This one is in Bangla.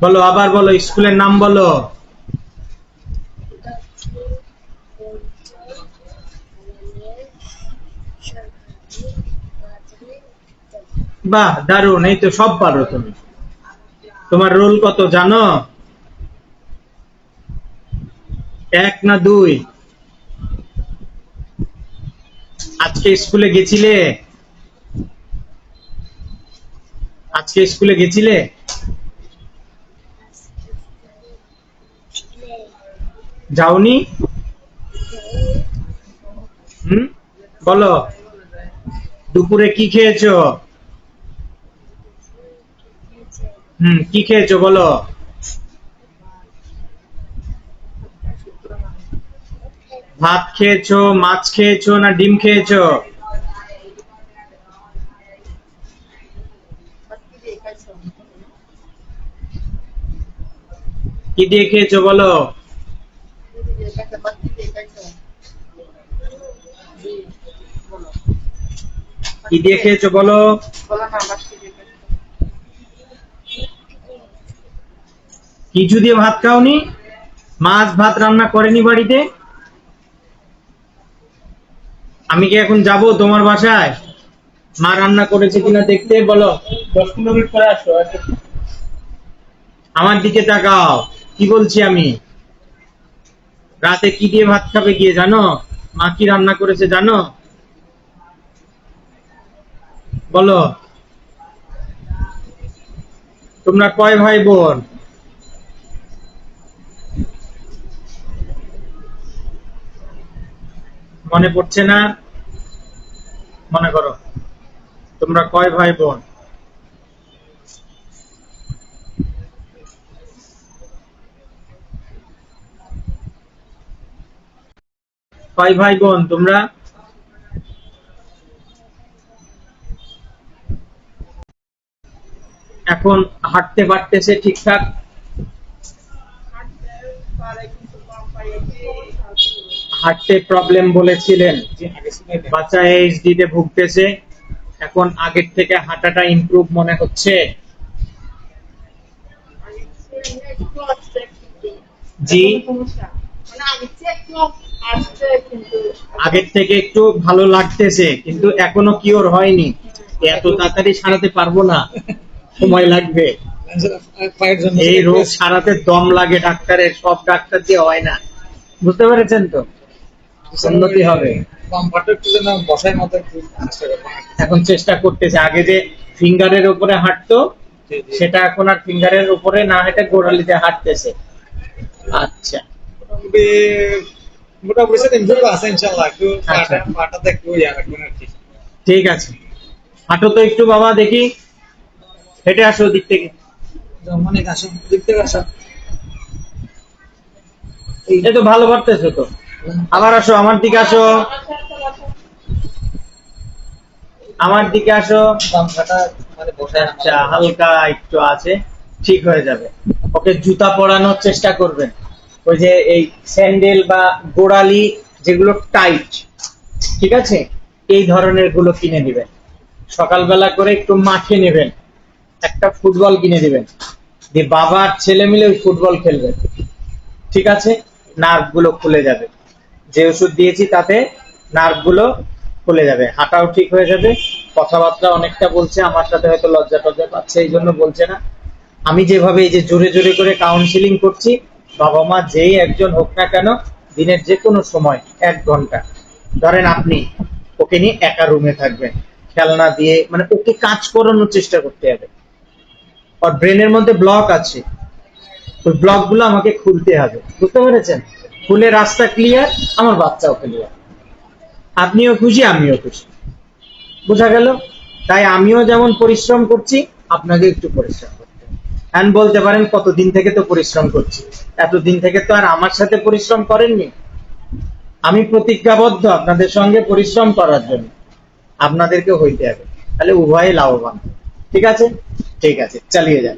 বলো, আবার বলো, স্কুলের নাম বলো। বাহ, দারুণ, এই তো সব পারো তুমি। তোমার রোল কত জানো? এক না দুই? আজকে স্কুলে গেছিলে? আজকে স্কুলে গেছিলে? যাওনি? হুম? বলো। দুপুরে কি খেয়েছো? হুম, কি খেয়েছো বলো? ভাত খেয়েছো, মাছ খেয়েছো না ডিম খেয়েছো? কি দিয়ে খেয়েছো বলো? কি দিয়ে খেয়েছো বলো? কিছু দিয়ে ভাত খাওনি? মাছ ভাত রান্না করেনি বাড়িতে? আমি কি এখন যাব তোমার বাসায়? মা রান্না করেছে কিনা দেখতে, বলো। দশ মিনিট পরে আসো। আমার দিকে তাকাও। কি বলছি আমি? রাতে কি দিয়ে ভাত খাবে গিয়ে জানো? মা কি রান্না করেছে জানো? বলো। তোমরা কয় ভাই বোন? মনে পড়ছে না? মনে করো। তোমরা কয় ভাই বোন? কয় ভাই, বোন, তোমরা? এখন হাঁটতে পারতেছে ঠিকঠাক? হাঁটতে প্রবলেম বলেছিলেন। বাচ্চা এইচডি তে ভুগতেছে। এখন আগের থেকে হাঁটাটা ইমপ্রুভ মনে হচ্ছে। জি। আগের থেকে একটু ভালো লাগতেছে কিন্তু এখনও কিওর হয়নি। এত তাড়াতাড়ি সারাতে পারব না। সময় লাগবে। এই রোগ সারাতে দম লাগে ডাক্তারের সব ডাক্তার দিয়ে হয় না। বুঝতে পেরেছেন তো? উন্নতি হবে। এখন চেষ্টা করতেছে। আগে যে ফিঙ্গারের উপরে হাঁটতো। সেটা এখন আর ফিঙ্গারের উপরে না হেঁটে গোড়ালিতে হাঁটতেছে। আচ্ছা। মোটামুটি সেটা ইমপ্রুভ আছে ইনশাআল্লাহ। একটু আচ্ছা। একটু ইয়া রাখবেন আর কি। ঠিক আছে। হাঁটো তো একটু বাবা দেখি। হেঁটে আসো থেকে। অনেক দিক থেকে আসো। তো ভালো পারতেছো তো। আবার আসো আমার দিকে আসো। আমার দিকে আসো। মানে বসে আচ্ছা হালকা একটু আছে ঠিক হয়ে যাবে। ওকে জুতা পরানোর চেষ্টা করবেন। ওই যে এই স্যান্ডেল বা গোড়ালি যেগুলো টাইট ঠিক আছে? এই ধরনেরগুলো কিনে দিবেন সকালবেলা করে একটু মাঠে নেবেন। একটা ফুটবল কিনে দিবেন দিয়ে বাবা আর ছেলে মিলে ওই ফুটবল খেলবে। ঠিক আছে? নার্ভগুলো খুলে যাবে। যে ওষুধ দিয়েছি তাতে নার্ভগুলো খুলে যাবে। হাঁটাও ঠিক হয়ে যাবে। কথাবার্তা অনেকটা বলছে। আমার সাথে হয়তো লজ্জা টজ্জা পাচ্ছে, এই জন্য বলছে না। আমি যেভাবে এই যে জোরে জোরে করে কাউন্সিলিং করছি বাবা মা যেই একজন হোক না কেন, দিনের যে কোনো সময় এক ঘণ্টা। ধরেন আপনি, ওকে নিয়ে একা রুমে থাকবেন। খেলনা দিয়ে মানে ওকে কাজ করানোর চেষ্টা করতে হবে। আর ব্রেনের মধ্যে ব্লক আছে। ওই ব্লকগুলো আমাকে খুলতে হবে। বুঝতে পেরেছেন? খুলে রাস্তা ক্লিয়ার আমার বাচ্চাও ক্লিয়ার আপনিও খুশি, আমিও খুশি। বোঝা গেল? তাই আমিও যেমন পরিশ্রম করছি, আপনাকে একটু পরিশ্রম And বলতে পারেন, কতদিন থেকে তো পরিশ্রম করছি? এতদিন থেকে তো আর আমার সাথে পরিশ্রম করেননি। আমি প্রতিজ্ঞাবদ্ধ আপনাদের সঙ্গে পরিশ্রম করার জন্য। আপনাদেরকে হইতে হবে। তাহলে উভয়ে লাভবান। ঠিক আছে? ঠিক আছে, চালিয়ে যান।